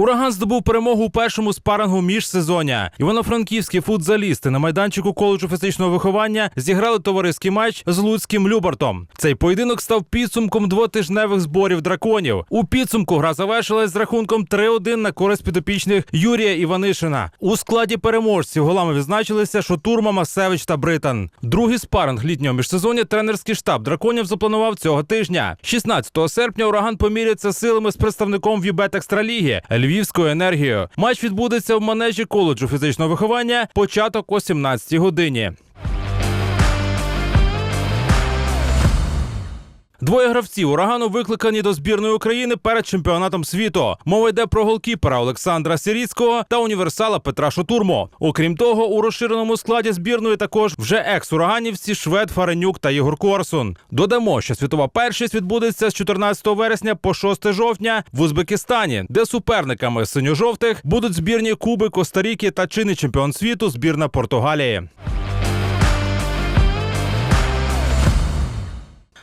Ураган здобув перемогу у першому спарингу міжсезоння. Івано-франківські футзалісти на майданчику коледжу фізичного виховання зіграли товариський матч з Луцьким Любартом. Цей поєдинок став підсумком двотижневих зборів драконів. У підсумку гра завершилась з рахунком 3-1 на користь підопічних Юрія Іванишина. У складі переможців голами відзначилися Шотурма, Масевич та Британ. Другий спаринг літнього міжсезоння тренерський штаб драконів запланував цього тижня. 16 серпня ураган поміряться силами з представником Вібет Екстраліги Львівською енергією. Матч відбудеться в манежі коледжу фізичного виховання. Початок о 17 годині. Двоє гравців урагану викликані до збірної України перед чемпіонатом світу. Мова йде про голкіпера Олександра Сіріцького та універсала Петра Шотурмо. Окрім того, у розширеному складі збірної також вже екс-ураганівці Швед Фаренюк та Єгор Корсун. Додамо, що світова першість відбудеться з 14 вересня по 6 жовтня в Узбекистані, де суперниками синьо-жовтих будуть збірні Куби, Коста-Ріки та чинний чемпіон світу збірна Португалії.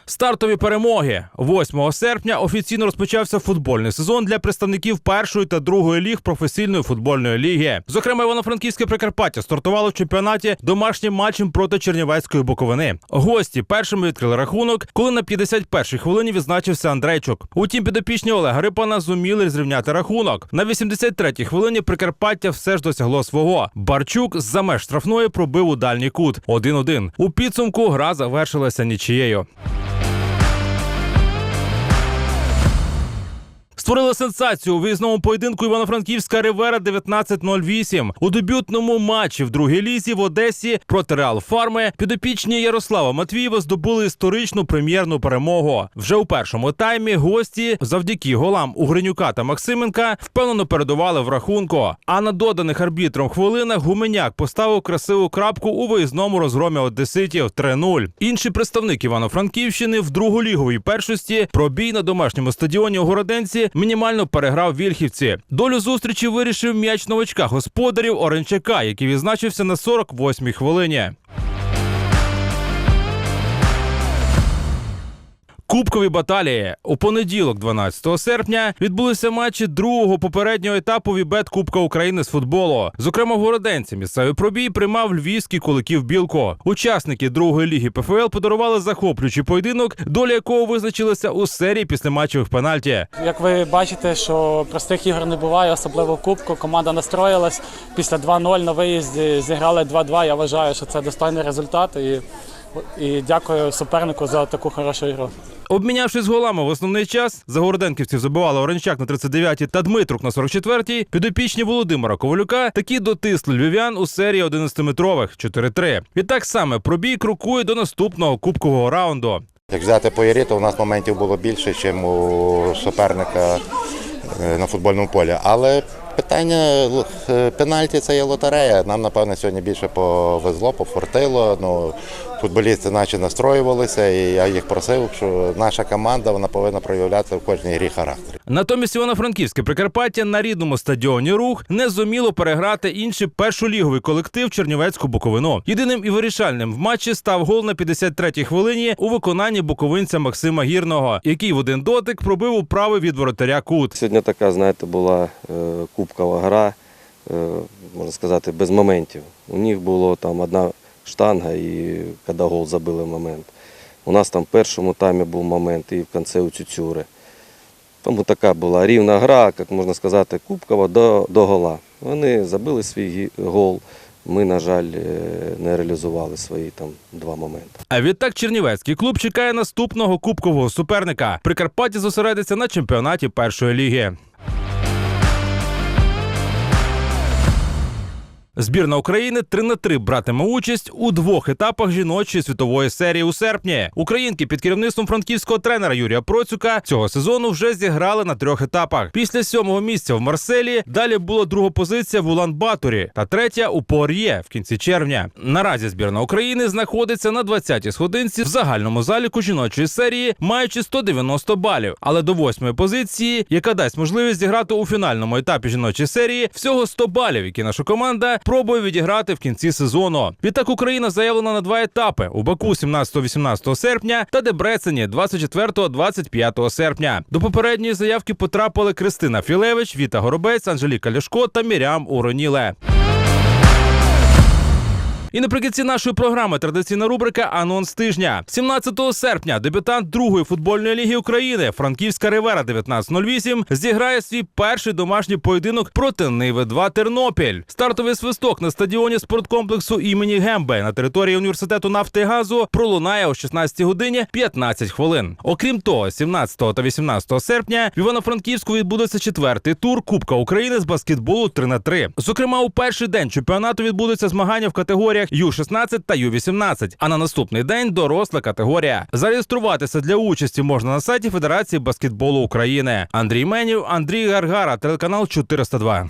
Стартові перемоги 8 серпня офіційно розпочався футбольний сезон для представників першої та другої ліг професійної футбольної ліги. Зокрема, Івано-Франківське Прикарпаття стартувало в чемпіонаті домашнім матчем проти Чернівецької Буковини. Гості першими відкрили рахунок, коли на 51-й хвилині відзначився Андрейчук. Утім, підопічні Олега Рипана зуміли зрівняти рахунок. На 83-й хвилині Прикарпаття все ж досягло свого. Барчук з-за меж штрафної пробив у дальній кут 1-1. У підсумку гра завершилася нічією. Створили сенсацію у виїзному поєдинку Івано-Франківська Ривера 19-08. У дебютному матчі в другій лізі в Одесі проти Реал Фарми підопічні Ярослава Матвієва здобули історичну прем'єрну перемогу. Вже у першому таймі гості завдяки голам Угринюка та Максименка впевнено передували в рахунку. А на доданих арбітром хвилинах Гуменяк поставив красиву крапку у виїзному розгромі Одеситів 3-0. Інший представник Івано-Франківщини в друголіговій першості пробій на домашньому стадіоні у Городенці мінімально переграв вільхівці. Долю зустрічі вирішив м'яч новачка господарів Оренчака, який відзначився на 48-й хвилині. Кубкові баталії у понеділок, 12 серпня, відбулися матчі другого попереднього етапу Вібет Кубка України з футболу. Зокрема, в Городенці місцевий пробій приймав львівський колектив Білко. Учасники другої ліги ПФЛ подарували захоплюючий поєдинок, доля якого визначилася у серії післяматчевих пенальті. Як ви бачите, що простих ігор не буває, особливо Кубку. Команда настроїлась після 2-0 на виїзді. Зіграли 2-2. Я вважаю, що це достойний результат. І, і дякую супернику за таку хорошу ігру. Обмінявшись голами в основний час, за Городенківців забивали Оренчак на 39-й та Дмитрук на 44-й, підопічні Володимира Ковалюка такі дотисли львів'ян у серії 11-метрових 4-3. Відтак саме пробій крокує до наступного кубкового раунду. Як взяти по ярі, то у нас моментів було більше, ніж у суперника е, на футбольному полі. Але питання е, пенальті це є лотерея. Нам, напевно, сьогодні більше повезло, пофортило. Ну, футболісти наче настроювалися, і я їх просив, що наша команда вона повинна проявляти в кожній грі характер. Натомість Івано-Франківське Прикарпаття на рідному стадіоні рух не зуміло переграти інший першоліговий колектив Чернівецьку Буковину. Єдиним і вирішальним в матчі став гол на 53-й хвилині у виконанні буковинця Максима Гірного, який в один дотик пробив у правий від воротаря кут. Сьогодні така, знаєте, була е, кубкова гра, е, можна сказати, без моментів. У них було там одна штанга і коли гол забили момент. У нас там в першому таймі був момент і в кінці у Цюцюри. Тому така була рівна гра, як можна сказати, кубкова до, до гола. Вони забили свій гол. Ми, на жаль, е, не реалізували свої там два моменти. А відтак Чернівецький клуб чекає наступного кубкового суперника. Прикарпаття зосередиться на чемпіонаті першої ліги. Збірна України 3 на 3 братиме участь у двох етапах жіночої світової серії у серпні. Українки під керівництвом франківського тренера Юрія Процюка цього сезону вже зіграли на трьох етапах. Після сьомого місця в Марселі далі була друга позиція в Улан-Баторі та третя у Пор'є в кінці червня. Наразі збірна України знаходиться на 20-й сходинці в загальному заліку жіночої серії, маючи 190 балів. Але до восьмої позиції, яка дасть можливість зіграти у фінальному етапі жіночої серії, всього 100 балів, які наша команда спробує відіграти в кінці сезону. Відтак Україна заявлена на два етапи у Баку 17-18 серпня та Дебрецені 24-25 серпня. До попередньої заявки потрапили Кристина Філевич, Віта Горобець, Анжеліка Ляшко та Мірям Уроніле. І наприкінці нашої програми традиційна рубрика Анонс тижня. 17 серпня дебютант другої футбольної ліги України Франківська Ривера 1908 зіграє свій перший домашній поєдинок проти Ниви 2 Тернопіль. Стартовий свисток на стадіоні спорткомплексу імені Гембе на території університету нафти і газу пролунає о 16 годині 15 хвилин. Окрім того, 17 та 18 серпня в Івано-Франківську відбудеться четвертий тур Кубка України з баскетболу 3 на 3 Зокрема, у перший день чемпіонату відбудуться змагання в категоріях Ю-16 та Ю-18, а на наступний день доросла категорія. Зареєструватися для участі можна на сайті Федерації баскетболу України. Андрій Менів, Андрій Гаргара, телеканал 402.